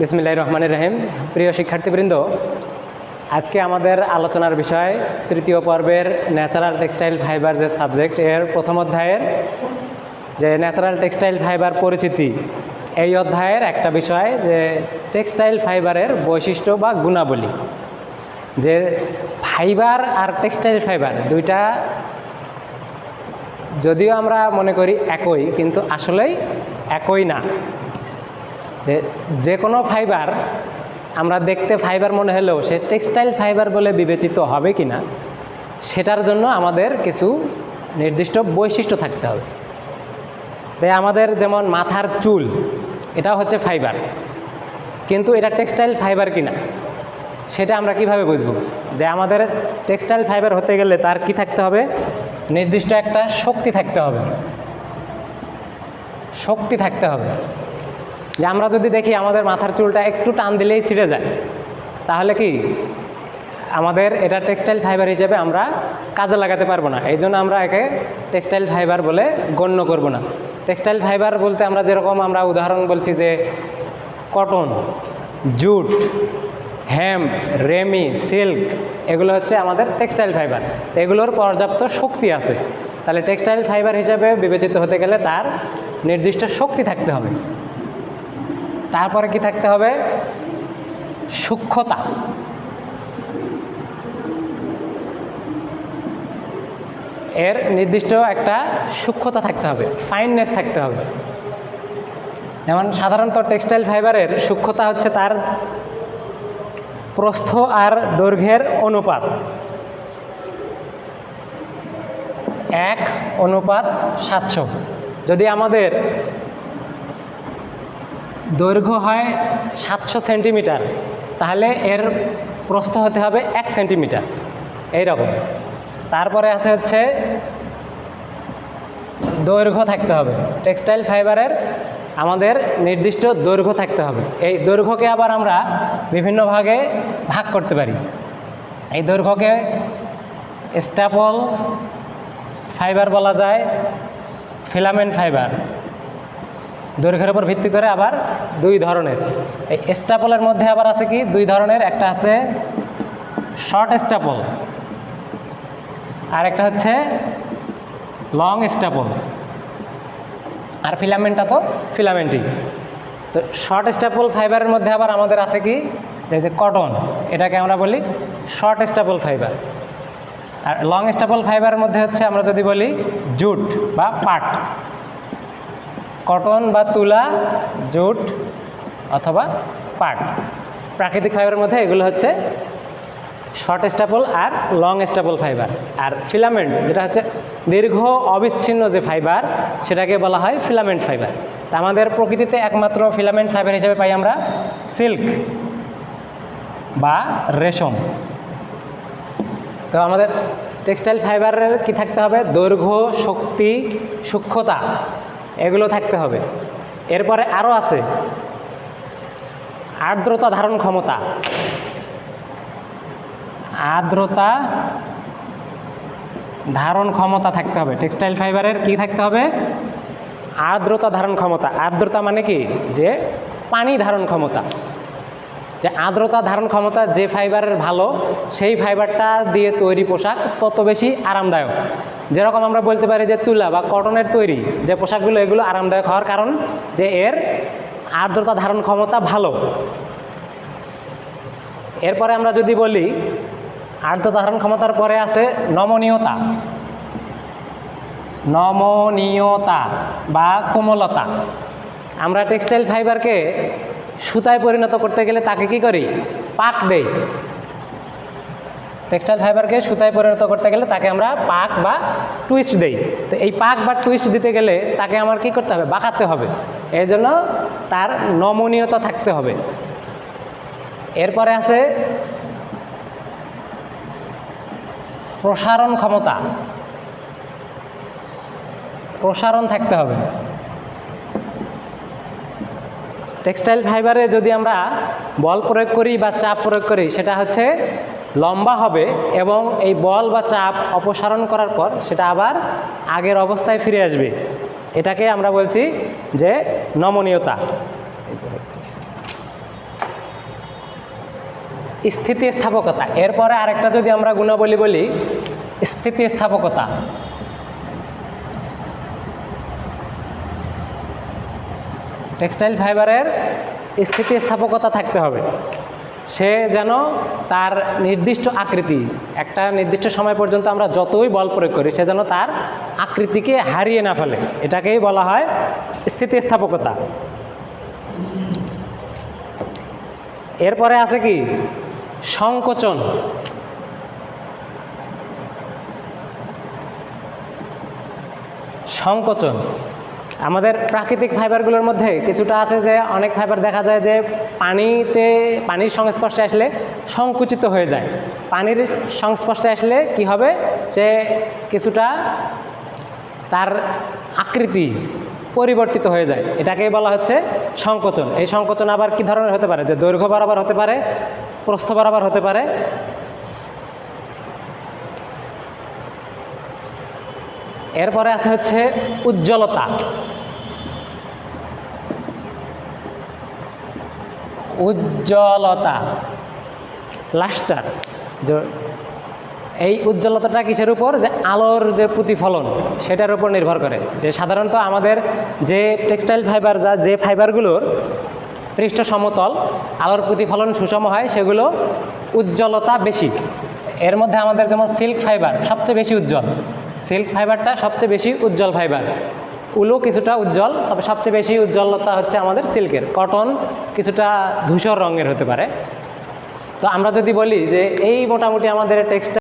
বিসমিল্লাহ রহমানের রহিম। প্রিয় শিক্ষার্থীবৃন্দ, আজকে আমাদের আলোচনার বিষয় তৃতীয় পর্বের ন্যাচারাল টেক্সটাইল ফাইবার যে সাবজেক্ট এর প্রথম অধ্যায়ের যে ন্যাচারাল টেক্সটাইল ফাইবার পরিচিতি, এই অধ্যায়ের একটা বিষয় যে টেক্সটাইল ফাইবারের বৈশিষ্ট্য বা গুণাবলী। যে ফাইবার আর টেক্সটাইল ফাইবার দুইটা যদিও আমরা মনে করি একই, কিন্তু আসলেই একই না। যে যে কোনো ফাইবার আমরা দেখতে ফাইবার মনে হলেও সে টেক্সটাইল ফাইবার বলে বিবেচিত হবে কি না, সেটার জন্য আমাদের কিছু নির্দিষ্ট বৈশিষ্ট্য থাকতে হবে। তাই আমাদের যেমন মাথার চুল, এটা হচ্ছে ফাইবার কিন্তু এটা টেক্সটাইল ফাইবার কিনা সেটা আমরা কীভাবে বুঝব? যে আমাদের টেক্সটাইল ফাইবার হতে গেলে তার কি থাকতে হবে? নির্দিষ্ট একটা শক্তি থাকতে হবে। শক্তি থাকতে হবে। যে আমরা যদি দেখি আমাদের মাথার চুলটা একটু টান দিলেই ছিঁড়ে যায়, তাহলে কি? আমাদের এটা টেক্সটাইল ফাইবার হিসেবে আমরা কাজে লাগাতে পারব না। এই জন্য আমরা একে টেক্সটাইল ফাইবার বলে গণ্য করব না। টেক্সটাইল ফাইবার বলতে আমরা যেরকম আমরা উদাহরণ বলছি যে cotton, jute, hemp, ramie, silk, এগুলো হচ্ছে আমাদের টেক্সটাইল ফাইবার। এগুলোর পর্যাপ্ত শক্তি আছে। তাহলে টেক্সটাইল ফাইবার হিসেবে বিবেচিত হতে গেলে তার নির্দিষ্ট শক্তি থাকতে হবে। তারপরে কি থাকতে হবে? সূক্ষ্মতা। এর নির্দিষ্ট একটা সূক্ষ্মতা থাকতে হবে ফাইননেস থাকতে হবে। যেমন সাধারণত টেক্সটাইল ফাইবারের সূক্ষ্মতা হচ্ছে তার প্রস্থ আর দৈর্ঘ্যের অনুপাত। এক অনুপাত সাতশো। যদি আমাদের দৈর্ঘ্য হয় সাতশো সেন্টিমিটার, তাহলে এর প্রস্থ হতে হবে এক সেন্টিমিটার, এইরকম। তারপরে আছে হচ্ছে দৈর্ঘ্য থাকতে হবে। টেক্সটাইল ফাইবারের আমাদের নির্দিষ্ট দৈর্ঘ্য থাকতে হবে। এই দৈর্ঘ্যকে আবার আমরা বিভিন্ন ভাগে ভাগ করতে পারি। এই দৈর্ঘ্যকে স্ট্যাপল ফাইবার বলা যায়, ফিলামেন্ট ফাইবার। দৈর্ঘ্যের উপর ভিত্তি করে আবার দুই ধরনের। এই স্টাপলের মধ্যে আবার আছে কি? দুই ধরনের, একটা আছে শর্ট স্টাপল আর একটা হচ্ছে লং স্টাপল আর ফিলামেন্টটা তো ফিলামেন্টই তো শর্ট স্টাপল ফাইবারের মধ্যে আবার আমাদের আছে কি? যে কটন এটাকে আমরা বলি শর্ট স্টাপল ফাইবার আর লং স্টাপল ফাইবারের মধ্যে হচ্ছে আমরা যদি বলি জুট বা পাট। কটন বা তুলা, জুট অথবা পাট। প্রাকৃতিক ফাইবারের মধ্যে এগুলো হচ্ছে শর্ট স্ট্যাপল আর লং স্ট্যাপল ফাইবার আর ফিলামেন্ট যেটা হচ্ছে দীর্ঘ অবিচ্ছিন্ন যে ফাইবার সেটাকে বলা হয় ফিলামেন্ট ফাইবার তা আমাদের প্রকৃতিতে একমাত্র ফিলামেন্ট ফাইবার হিসেবে পাই আমরা সিল্ক বা রেশম। তো আমাদের টেক্সটাইল ফাইবারের কি থাকতে হবে? দৈর্ঘ্য, শক্তি, সূক্ষ্মতা। এগুলো থাকতে হবে। এরপরে আরও আছে। আর্দ্রতা ধারণ ক্ষমতা। আর্দ্রতা ধারণ ক্ষমতা থাকতে হবে। টেক্সটাইল ফাইবারের কি থাকতে হবে? আর্দ্রতা ধারণ ক্ষমতা। আর্দ্রতা মানে কি? যে পানি ধারণ ক্ষমতা। যে আর্দ্রতা ধারণ ক্ষমতা যে ফাইবারের ভালো, সেই ফাইবারটা দিয়ে তৈরি পোশাক তত বেশি আরামদায়ক। যেরকম আমরা বলতে পারি যে তুলা বা কটনের তৈরি যে পোশাকগুলো, এগুলো আরামদায়ক হওয়ার কারণ যে এর আর্দ্রতা ধারণ ক্ষমতা ভালো। এরপরে আমরা যদি বলি, আর্দ্রতা ধারণ ক্ষমতার পরে আছে নমনীয়তা। নমনীয়তা বা কোমলতা। আমরা টেক্সটাইল ফাইবারকে সুতায় পরিণত করতে গেলে তাকে কি করি? পাক দেই। টেক্সটাইল ফাইবারকে সুতায় পরিণত করতে গেলে তাকে আমরা পাক বা টুইস্ট দেই। তো এই পাক বা টুইস্ট দিতে গেলে তাকে আমার কি করতে হবে? বাঁকাতে হবে। এই জন্য তার নমনীয়তা থাকতে হবে। এরপরে আছে প্রসারণ ক্ষমতা। প্রসারণ থাকতে হবে। টেক্সটাইল ফাইবারে যদি আমরা বল প্রয়োগ করি বা চাপ প্রয়োগ করি, সেটা হচ্ছে লম্বা হবে এবং এই বল বা চাপ অপসারণ করার পর সেটা আবার আগের অবস্থায় ফিরে আসবে। এটাকে আমরা বলছি যে নমনীয়তা। স্থিতিস্থাপকতা। এরপরে আরেকটা যদি আমরা গুণাবলী বলি, স্থিতিস্থাপকতা। টেক্সটাইল ফাইবারের স্থিতিস্থাপকতা থাকতে হবে। সে যেন তার নির্দিষ্ট আকৃতি, একটা নির্দিষ্ট সময় পর্যন্ত আমরা যতই বল প্রয়োগ করি, সে যেন তার আকৃতিকে হারিয়ে না ফেলে। এটাকেই বলা হয় স্থিতিস্থাপকতা। এরপরে আছে কি? সংকোচন। সংকোচন। আমাদের প্রাকৃতিক ফাইবারগুলোর মধ্যে কিছুটা আছে যে অনেক ফাইবার দেখা যায় যে পানিতে, পানির সংস্পর্শে আসলে সংকুচিত হয়ে যায়। পানির সংস্পর্শে আসলে কি হবে? যে কিছুটা তার আকৃতি পরিবর্তিত হয়ে যায়। এটাকেই বলা হচ্ছে সংকোচন। এই সংকোচন আবার কি ধরনের হতে পারে? যে দৈর্ঘ্য বরাবর হতে পারে, প্রস্থ বরাবর হতে পারে এরপরে আছে হচ্ছে উজ্জ্বলতা। উজ্জ্বলতা। লাস্টার এই উজ্জ্বলতাটা কিসের উপর? যে আলোর যে প্রতিফলন, সেটার উপর নির্ভর করে। যে সাধারণত আমাদের যে টেক্সটাইল ফাইবার যা যে ফাইবারগুলোর পৃষ্ঠ সমতল আলোর প্রতিফলন সুষম হয়, সেগুলো উজ্জ্বলতা বেশি। এর মধ্যে আমাদের যেমন সিল্ক ফাইবার, সবচেয়ে বেশি উজ্জ্বল। সিল্ক ফাইবারটা সবচেয়ে বেশি উজ্জ্বল ফাইবার। উলও কিছুটা উজ্জ্বল, তবে সবচেয়ে বেশি উজ্জ্বলতা হচ্ছে আমাদের সিল্কের। কটন কিছুটা ধূসর রঙের হতে পারে। তো আমরা যদি বলি যে এই মোটামুটি আমাদের টেক্সটাইল